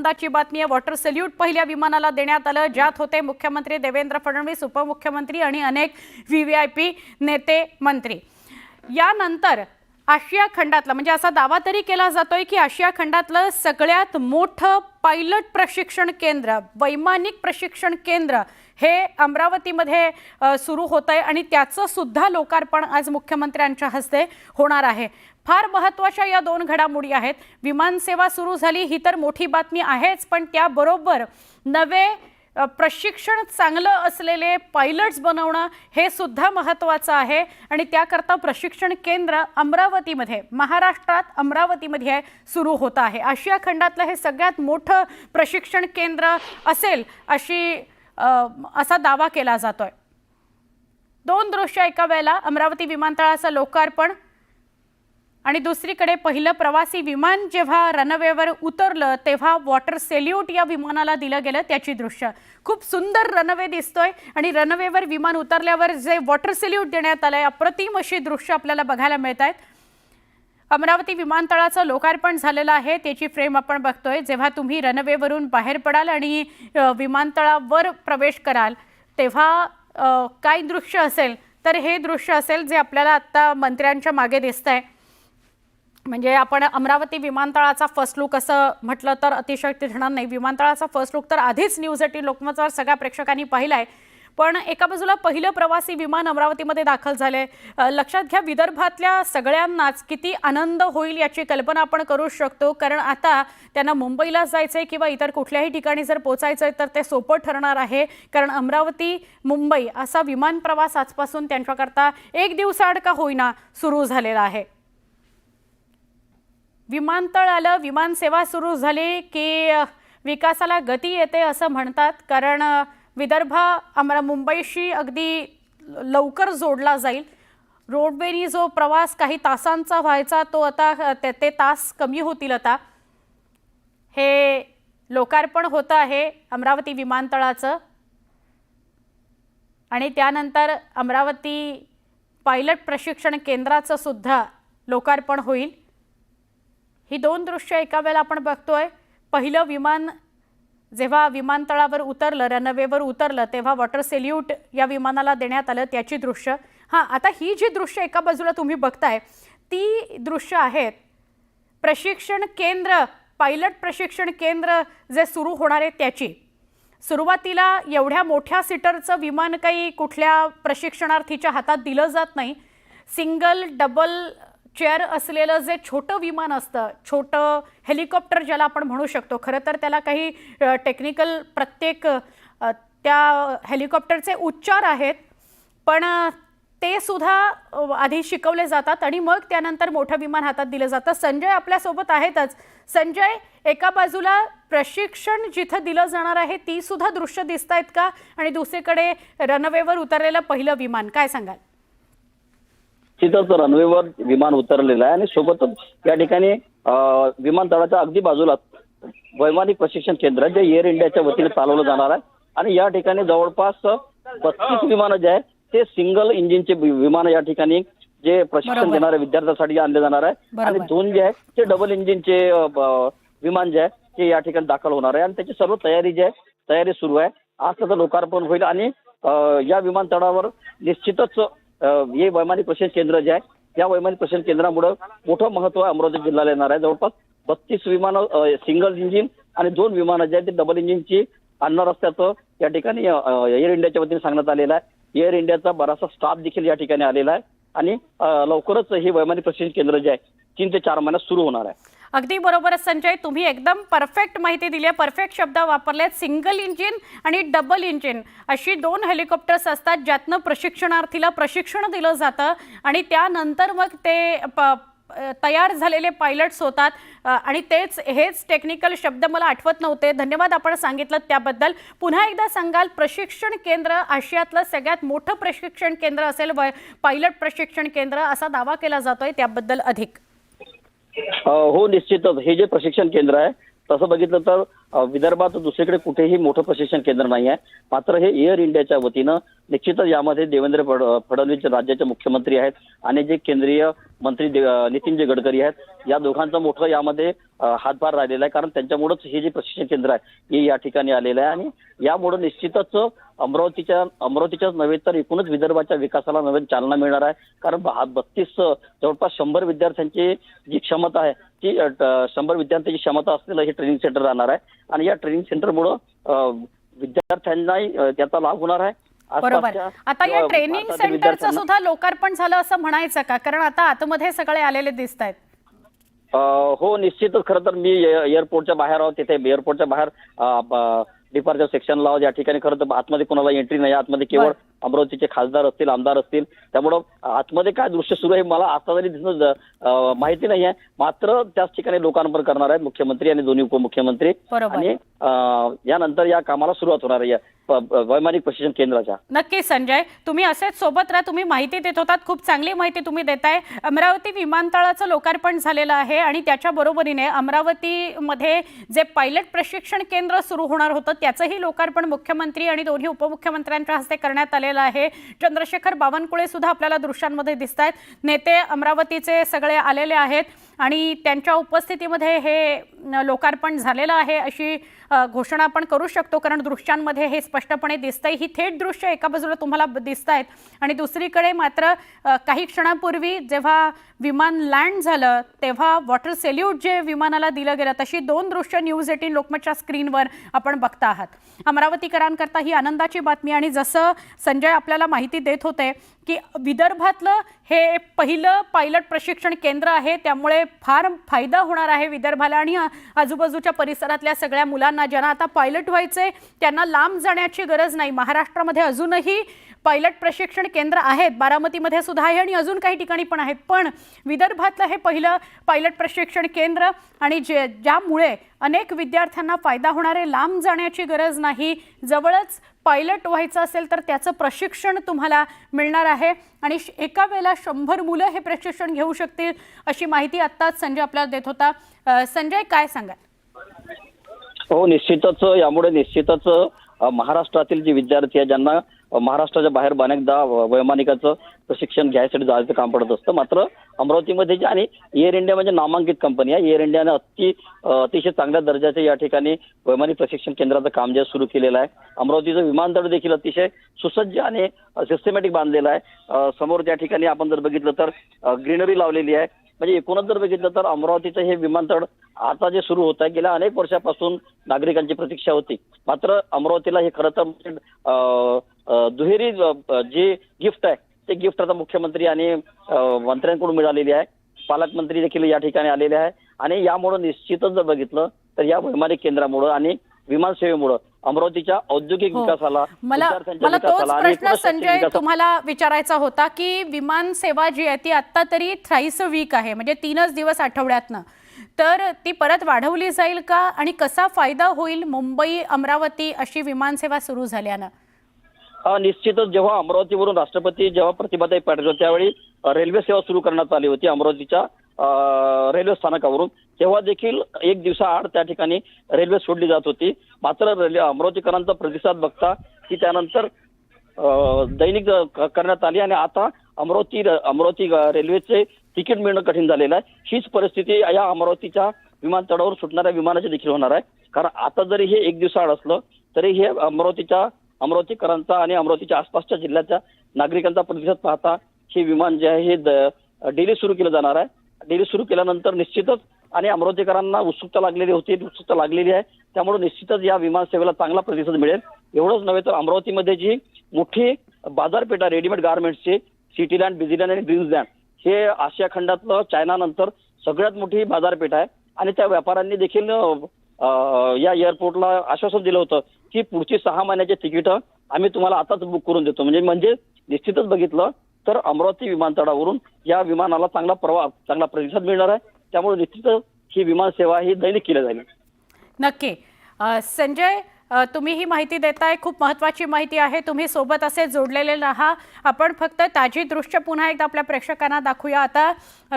आनंदाची बातमी आहे वॉटर सल्यूट पहिल्या विमानाला देण्यात आलं ज्यात होते मुख्यमंत्री देवेंद्र फडणवीस उपमुख्यमंत्री आणि अनेक व्ही व्ही आय पी नेते मंत्री. यानंतर आशिया खंडातलं म्हणजे असा दावा तरी केला जातोय की आशिया खंडातलं सगळ्यात मोठं पायलट प्रशिक्षण केंद्र वैमानिक प्रशिक्षण केंद्र हे अमरावतीमध्ये सुरू होत आहे आणि त्याचं सुद्धा लोकार्पण आज मुख्यमंत्र्यांच्या हस्ते होणार आहे. फार महत्त्वाच्या या दोन घडामोडी आहेत. विमानसेवा सुरू झाली ही तर मोठी बातमी आहेच पण त्याबरोबर नवे प्रशिक्षण चांगलं असलेले पायलट्स बनवणं हे सुद्धा महत्त्वाचं आहे. आणि त्याकरता प्रशिक्षण केंद्र अमरावतीमध्ये महाराष्ट्रात अमरावतीमध्ये सुरू होत आहे. आशिया खंडातलं हे सगळ्यात मोठं प्रशिक्षण केंद्र असेल अशी असा दावा केला जातोय. दोन दृश्य एका वेळेला अमरावती विमानतळाचं लोकार्पण आणि दुसरीकडे पहिलं प्रवासी विमान जेव्हा रनवेवर उतरलं तेव्हा वॉटर सेल्यूट या विमानाला दिलं गेलं त्याची दृश्य. खूप सुंदर रनवे दिसतोय आणि रनवेवर विमान उतरल्यावर जे वॉटर सेल्यूट देण्यात आलं आहे अप्रतिम अशी दृश्य आपल्याला बघायला मिळत आहेत अमरावती विमानतळाचं लोकार्पण झालेलं आहे त्याची फ्रेम आपण बघतोय. जेव्हा तुम्ही रनवेवरून बाहेर पडाल आणि विमानतळावर प्रवेश कराल तेव्हा काय दृश्य असेल? तर हे दृश्य असेल जे आपल्याला आत्ता मंत्र्यांच्या मागे दिसतंय. म्हणजे आपण अमरावती विमानतळाचा फर्स्ट लुक असं म्हटलं तर अतिशयोक्ती ठरणार नाही. विमानतळाचा फर्स्ट लुक तर आधीच न्यूज एटीन लोकमतवर सगळ्या प्रेक्षकांनी पाहिला आहे पण एका बाजूला पहिलं प्रवासी विमान अमरावतीमध्ये दाखल झाले. लक्षात घ्या विदर्भातल्या सगळ्यांनाच किती आनंद होईल याची कल्पना आपण करू शकतो. कारण आता त्यांना मुंबईला जायचंय किंवा इतर कुठल्याही ठिकाणी जर पोचायचंय तर ते सोपं ठरणार आहे. कारण अमरावती मुंबई असा विमान प्रवास आजपासून त्यांच्याकरता एक दिवसाआड का होईना सुरू झालेला आहे. विमानतळ आलं विमानसेवा सुरू झाली की विकासाला गती येते असं म्हणतात. कारण विदर्भ अमरा मुंबईशी अगदी लवकर जोडला जाईल. रोडवेनी जो प्रवास काही तासांचा व्हायचा तो आता ते ते तास कमी होतील आता. हे लोकार्पण होतं आहे अमरावती विमानतळाचं. आणि त्यानंतर अमरावती पायलट प्रशिक्षण केंद्राचं सुद्धा लोकार्पण होईल. ही दोन दृश्य एका वेळेला आपण बघतोय. पहिलं विमान जेव्हा विमानतळावर उतरलं रनवेवर उतरलं तेव्हा वॉटर सेल्यूट या विमानाला देण्यात आलं त्याची दृश्य. हां आता ही जी दृश्य एका बाजूला तुम्ही बघताय ती दृश्य आहेत प्रशिक्षण केंद्र पायलट प्रशिक्षण केंद्र जे सुरू होणार आहे त्याची. सुरुवातीला एवढ्या मोठ्या सीटरचं विमान काही कुठल्या प्रशिक्षणार्थीच्या हातात दिलं जात नाही. सिंगल डबल चेअर असलेलं जे छोटं विमान असतं छोटं हेलिकॉप्टर ज्याला आपण म्हणू शकतो खरं तर त्याला काही टेक्निकल प्रत्येक त्या हेलिकॉप्टरचे उच्चार आहेत पण ते सुद्धा आधी शिकवले जातात आणि मग त्यानंतर मोठं विमान हातात दिलं जातं. संजय आपल्यासोबत आहेतच. संजय एका बाजूला प्रशिक्षण जिथं दिलं जाणार आहे ती सुद्धा दृश्य दिसत आहेत का? आणि दुसरीकडे रनवेवर उतरलेलं पहिलं विमान काय सांगाल? तिथंच रनवेवर विमान उतरलेलं आहे आणि सोबतच या ठिकाणी विमानतळाच्या अगदी बाजूला वैमानिक प्रशिक्षण केंद्र जे एअर इंडियाच्या वतीने चालवलं जाणार आहे आणि या ठिकाणी जवळपास बत्तीस विमानं जे आहे ते सिंगल इंजिनचे विमान या ठिकाणी जे प्रशिक्षण. देणाऱ्या विद्यार्थ्यांसाठी आणले जाणार आहे आणि. दोन जे आहे ते डबल इंजिनचे विमान जे आहे ते या ठिकाणी दाखल होणार आहे आणि त्याची सर्व तयारी जी आहे तयारी सुरू आहे आज त्याचं लोकार्पण होईल आणि या विमानतळावर निश्चितच हे वैमानिक प्रशिक्षण केंद्र जे आहे या वैमानिक प्रशिक्षण केंद्रामुळं मोठं महत्त्व अमरावती जिल्ह्याला येणार आहे. जवळपास बत्तीस विमानं सिंगल इंजिन आणि दोन विमानं जे आहेत ते डबल इंजिनची आणणार असल्याचं या ठिकाणी एअर इंडियाच्या वतीने सांगण्यात आलेलं आहे. एअर इंडियाचा बराचसा स्टाफ देखील या ठिकाणी आलेला आहे. आणि लवकरच हे वैमानिक प्रशिक्षण केंद्र जे आहे तीन ते चार महिन्यात सुरू होणार आहे. अगदी बरोबर संजय तुम्ही एकदम परफेक्ट माहिती दिली आहे. परफेक्ट शब्द वापरलेत. सिंगल इंजिन आणि डबल इंजिन अशी दोन हेलिकॉप्टर्स असतात ज्यातनं प्रशिक्षणार्थीला प्रशिक्षण दिलं जातं आणि त्यानंतर मग ते प तयार झालेले पायलट्स होतात. आणि तेच हेच टेक्निकल शब्द मला आठवत नव्हते. धन्यवाद आपण सांगितलं त्याबद्दल. पुन्हा एकदा सांगाल प्रशिक्षण केंद्र आशियातलं सगळ्यात मोठं प्रशिक्षण केंद्र असेल व पायलट प्रशिक्षण केंद्र असा दावा केला जातोय त्याबद्दल अधिक. हो निश्चितच. हे जे प्रशिक्षण केंद्र आहे तसं बघितलं तर विदर्भात दुसरीकडे कुठेही मोठं प्रशिक्षण केंद्र नाही आहे. मात्र हे एअर इंडियाच्या वतीनं निश्चितच यामध्ये देवेंद्र फड- फडणवीस राज्याचे मुख्यमंत्री आहेत आणि जे केंद्रीय मंत्री दे- नितीनजी गडकरी आहेत. या दोघांचं मोठं यामध्ये हातभार राहिलेला आहे. कारण त्यांच्यामुळेच हे जे प्रशिक्षण केंद्र आहे हे या ठिकाणी आलेलं आहे. आणि यामुळे निश्चितच अमरावतीच्या अमरावतीच्याच नव्हे तर एकूणच विदर्भाच्या विकासाला नवीन चालना मिळणार आहे. कारण बत्तीस जवळपास शंभर विद्यार्थ्यांची जी क्षमता आहे ती शंभर विद्यार्थ्यांची क्षमता असलेलं हे ट्रेनिंग सेंटर राहणार आहे. आणि या ट्रेनिंग सेंटरमुळं विद्यार्थ्यांनाही त्याचा लाभ होणार आहे. बरोबर. आता या ट्रेनिंग सेंटरचं सुद्धा लोकार्पण झालं असं म्हणायचं का? कारण आता आतमध्ये सगळे आलेले दिसत आहेत हो निश्चितच. खरं तर मी एअरपोर्टच्या बाहेर आहोत. तिथे एअरपोर्टच्या बाहेर डिपार्चर सेक्शनला आहोत. या ठिकाणी खरं तर आतमध्ये कोणाला एंट्री नाही. आतमध्ये केवळ. अमरावतीचे खासदार असतील आमदार असतील त्यामुळं आतमध्ये काय दृश्य सुरू आहे मला आता तरी दिसत अं, माहिती नाही आहे. मात्र त्याच ठिकाणी लोकार्पण करणार आहेत मुख्यमंत्री आणि दोन्ही उपमुख्यमंत्री. आणि यानंतर या कामाला सुरुवात होणार आहे. वैमानिक प्रशिक्षण केंद्राच्या. नक्कीच संजय. तुम्ही असेच सोबत राहा. तुम्ही माहिती देत होतात. खूप चांगली माहिती तुम्ही देताय. अमरावती विमानतळाचं लोकार्पण झालेलं आहे आणि त्याच्या बरोबरीने अमरावतीमध्ये जे पायलट प्रशिक्षण केंद्र सुरू होणार होतं त्याचंही लोकार्पण मुख्यमंत्री आणि दोन्ही उपमुख्यमंत्र्यांच्या हस्ते करण्यात झालेला आहे. चंद्रशेखर बावनकुळे सुद्धा आपल्याला दृश्यांमध्ये दिसत आहेत नेते अमरावतीचे सगळे आलेले आहेत. आणि त्यांच्या उपस्थितीमध्ये हे लोकार्पण झालेलं आहे अशी घोषणा आपण करू शकतो कारण दृश्यांमध्ये हे स्पष्टपणे दिसतंय. ही थेट दृश्य एका बाजूला तुम्हाला दिसत आहेत आणि दुसरीकडे मात्र काही क्षणापूर्वी जेव्हा विमान लँड झालं तेव्हा वॉटर सेल्यूट जे विमानाला दिलं गेलं तशी दोन दृश्य न्यूज एटीन लोकमतच्या स्क्रीनवर आपण बघता आहात. अमरावतीकरांकरता ही आनंदाची बातमी आणि जसं संजय आपल्याला माहिती देत होते की विदर्भातलं हे पहिलं पायलट प्रशिक्षण केंद्र आहे त्यामुळे फार फायदा होणार आहे विदर्भाला आणि आजूबाजूच्या परिसरातल्या सगळ्या मुलांना. ज्यांना आता पायलट व्हायचे त्यांना लांब जाण्याची गरज नाही. महाराष्ट्रामध्ये अजूनही पायलट प्रशिक्षण केंद्र आहेत. बारामतीमध्ये सुद्धा आहे आणि अजून काही ठिकाणी पण आहेत. पण विदर्भातलं हे पहिलं पायलट प्रशिक्षण केंद्र आणि जे ज्यामुळे अनेक विद्यार्थ्यांना फायदा होणार आहे. लांब जाण्याची गरज नाही. जवळच पायलट व्हायचं असेल तर त्याचं प्रशिक्षण तुम्हाला मिळणार आहे. आणि एका वेळेला शंभर मुलं हे प्रशिक्षण घेऊ शकतील अशी माहिती आत्ताच संजय आपल्याला देत होता. संजय काय सांगाल? हो निश्चितच यामुळे निश्चितच महाराष्ट्रातील जे विद्यार्थी आहे ज्यांना महाराष्ट्राच्या बाहेर अनेकदा वैमानिकाचं प्रशिक्षण घ्यायसाठी जायचं काम पडत असतं. मात्र अमरावतीमध्ये जे आणि एअर इंडिया म्हणजे नामांकित कंपनी आहे. एअर इंडियाने अति अतिशय चांगल्या दर्जाचे या ठिकाणी वैमानिक प्रशिक्षण केंद्राचं काम जे सुरू केलेलं आहे. अमरावतीचं विमानतळ देखील अतिशय सुसज्ज आणि सिस्टमॅटिक बांधलेलं आहे. समोर त्या ठिकाणी आपण जर बघितलं तर ग्रीनरी लावलेली आहे. म्हणजे एकूणच जर बघितलं तर अमरावतीचं हे विमानतळ आता जे सुरू होत आहे गेल्या अनेक वर्षापासून नागरिकांची प्रतीक्षा होती. मात्र अमरावतीला हे खरं तर म्हणजे, दुहेरी जे गिफ्ट आहे ते गिफ्ट आता मुख्यमंत्री आणि मंत्र्यांकडून मिळालेली आहे. पालकमंत्री देखील या ठिकाणी आलेले आहे. आणि यामुळं निश्चितच जर बघितलं तर या वैमानिक केंद्रामुळं आणि विमान सेवेमुळं अमरावतीच्या औद्योगिक हो. विकासाला मला तोच प्रश्न संजय तुम्हाला विचारायचा होता की विमान सेवा जी आहे ती आत्ता तरी थ्राईस वीक आहे म्हणजे तीनच दिवस आठवड्यातनं. तर ती परत वाढवली जाईल का आणि कसा फायदा होईल मुंबई अमरावती अशी विमानसेवा सुरू झाल्यानं? हा निश्चितच जेव्हा अमरावतीवरून राष्ट्रपती जेव्हा प्रतिभाताई पाटील होते त्यावेळी रेल्वे सेवा सुरू करण्यात आली होती अमरावतीच्या. रेल्वे स्थानकावरून. तेव्हा देखील एक दिवसाआड त्या ठिकाणी रेल्वे सोडली जात होती. मात्र रेल्वे अमरावतीकरांचा प्रतिसाद बघता की त्यानंतर दैनिक करण्यात आली आणि आता अमरावती अमरावती रेल्वेचे तिकीट मिळणं कठीण झालेलं आहे. हीच परिस्थिती या अमरावतीच्या विमानतळावर सुटणाऱ्या विमानाची देखील होणार आहे. कारण आता जरी हे एक दिवसाआड असलं तरी हे अमरावतीच्या अमरावतीकरांचा आणि अमरावतीच्या आसपासच्या जिल्ह्याच्या नागरिकांचा प्रतिसाद पाहता हे विमान जे आहे हे द- डेली सुरू केलं जाणार आहे. डेली सुरू केल्यानंतर निश्चितच आणि अमरावतीकरांना उत्सुकता लागलेली होती उत्सुकता लागलेली आहे. त्यामुळे निश्चितच या विमान सेवेला चांगला प्रतिसाद मिळेल. एवढंच नव्हे तर अमरावतीमध्ये जी मोठी बाजारपेठ आहे रेडीमेड गार्मेंट्सची सिटीलँड बिझीलँड आणि ड्रीम्सलँड हे आशिया खंडातलं चायनानंतर सगळ्यात मोठी बाजारपेठ आहे. आणि त्या व्यापाऱ्यांनी देखील या एअरपोर्टला आश्वासन दिलं होतं की पुढची सहा महिन्याची तिकीटं आम्ही तुम्हाला आताच बुक करून देतो. म्हणजे म्हणजे निश्चितच बघितलं तर अमरावती विमानतळावरून या विमानाला चांगला प्रवाह चांगला प्रतिसाद मिळणार आहे. त्यामुळे निश्चितच ही विमान सेवा ही दैनिक केली जाईल. नक्की. संजय तुम्ही ही माहिती देताय. खूप महत्त्वाची माहिती आहे. तुम्ही सोबत असे जोडलेले राहा. आपण फक्त ताजी दृश्य पुन्हा एकदा आपल्या प्रेक्षकांना दाखवूया. आता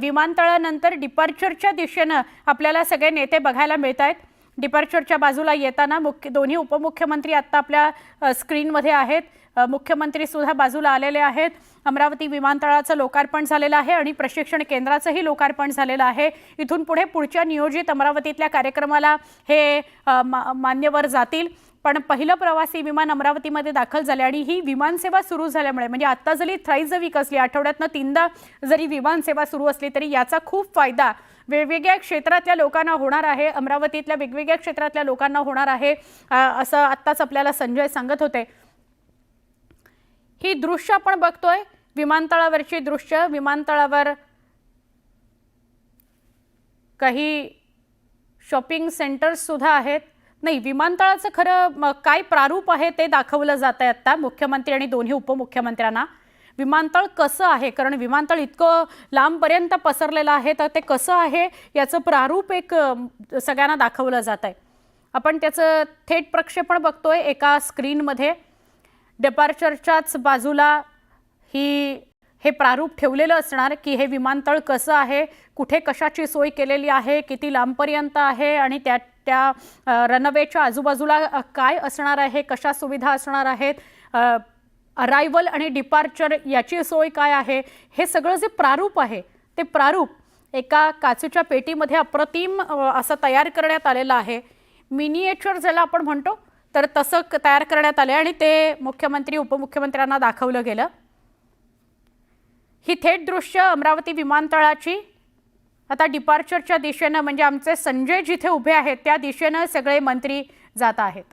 विमानतळानंतर डिपार्चरच्या दिशेनं आपल्याला सगळे नेते बघायला मिळत आहेत डिपार्चरच्या बाजूला येताना मुख्य दोन्ही उपमुख्यमंत्री आत्ता आपल्या स्क्रीनमध्ये आहेत. मुख्यमंत्री सुद्धा बाजूला आलेले आहेत. अमरावती विमानतळाचं लोकार्पण झालेलं आहे आणि प्रशिक्षण केंद्राचंही लोकार्पण झालेलं आहे. इथून पुढे पुढच्या नियोजित अमरावतीतल्या कार्यक्रमाला हे मा- मान्यवर जातील. पण पहिलं प्रवासी विमान अमरावतीमध्ये दाखल झाले आणि ही विमानसेवा सुरू झाल्यामुळे म्हणजे आत्ता जरी थ्राईज विक असली आठवड्यातनं तीनदा जरी विमानसेवा सुरू असली तरी याचा खूप फायदा वेगवेगळ्या क्षेत्रातल्या लोकांना होणार आहे. अमरावतीतल्या वेगवेगळ्या क्षेत्रातल्या लोकांना होणार आहे असं आत्ताच आपल्याला संजय सांगत होते. ही दृश्य आपण बघतोय. विमानतळावरची दृश्य विमानतळावर काही शॉपिंग सेंटर्ससुद्धा आहेत. नाही विमानतळाचं खरं काय प्रारूप आहे ते दाखवलं जात आहे आत्ता मुख्यमंत्री आणि दोन्ही उपमुख्यमंत्र्यांना. विमानतळ कसं आहे? कारण विमानतळ इतकं लांबपर्यंत पसरलेलं आहे तर ते कसं आहे? याचं प्रारूप एक सगळ्यांना दाखवलं जात आहे आपण त्याचं थेट प्रक्षेपण बघतोय एका स्क्रीनमध्ये. डिपार्चरच्याच बाजूला ही हे प्रारूप ठेवलेलं असणार की हे विमानतळ कसं आहे कुठे कशाची सोय केलेली आहे किती लांबपर्यंत आहे आणि त्या त्या रनवेच्या आजूबाजूला काय असणार आहे कशा सुविधा असणार आहेत अरायवल आणि डिपार्चर याची सोय काय आहे हे सगळं जे प्रारूप आहे ते प्रारूप एका काचेच्या पेटीमध्ये अप्रतिम असं तयार करण्यात आलेलं आहे. मिनिएचर ज्याला आपण म्हणतो तर तसं क- तयार करण्यात आले आणि ते मुख्यमंत्री उपमुख्यमंत्र्यांना दाखवलं गेलं. ही थेट दृश्य अमरावती विमानतळाची. आता डिपार्चरच्या दिशेनं म्हणजे आमचे संजय जिथे उभे आहेत त्या दिशेनं सगळे मंत्री जात आहेत.